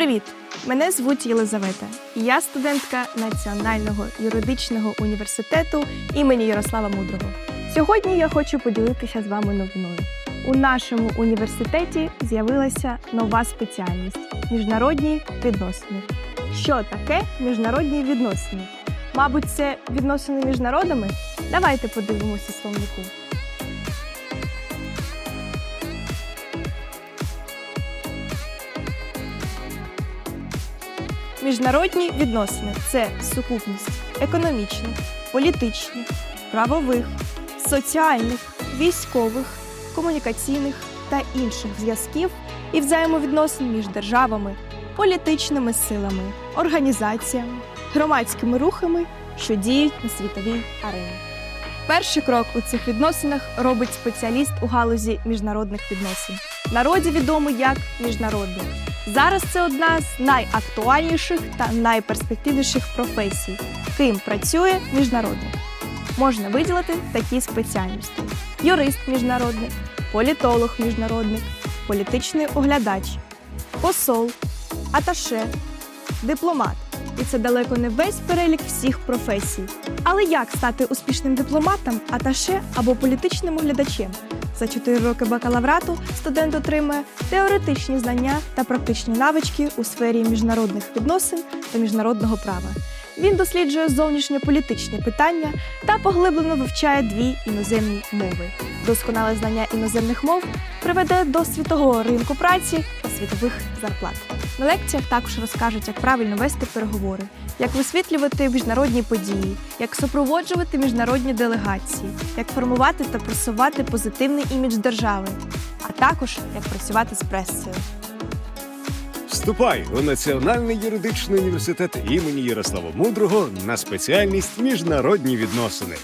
Привіт! Мене звуть Єлизавета. і Я студентка Національного юридичного університету імені Ярослава Мудрого. Сьогодні я хочу поділитися з вами новиною. У нашому університеті з'явилася нова спеціальність міжнародні відносини. Що таке міжнародні відносини? Мабуть, це відносини між народами? Давайте подивимося словнику. Міжнародні відносини це сукупність економічних, політичних, правових, соціальних, військових, комунікаційних та інших зв'язків і взаємовідносин між державами, політичними силами, організаціями, громадськими рухами, що діють на світовій арені. Перший крок у цих відносинах робить спеціаліст у галузі міжнародних відносин. Народі відомий як міжнародник. Зараз це одна з найактуальніших та найперспективніших професій. Ким працює міжнародник? Можна виділити такі спеціальності: юрист міжнародник, політолог міжнародник, політичний оглядач, посол, аташе, дипломат. І це далеко не весь перелік всіх професій. Але як стати успішним дипломатом, аташе або політичним оглядачем? За 4 роки бакалаврату студент отримує теоретичні знання та практичні навички у сфері міжнародних відносин та міжнародного права. Він досліджує зовнішньополітичні питання та поглиблено вивчає дві іноземні мови. Досконале знання іноземних мов приведе до світового ринку праці та світових зарплат. На лекціях також розкажуть, як правильно вести переговори, як висвітлювати міжнародні події, як супроводжувати міжнародні делегації, як формувати та просувати позитивний імідж держави, а також як працювати з пресою. Вступай у Національний юридичний університет імені Ярослава Мудрого на спеціальність міжнародні відносини.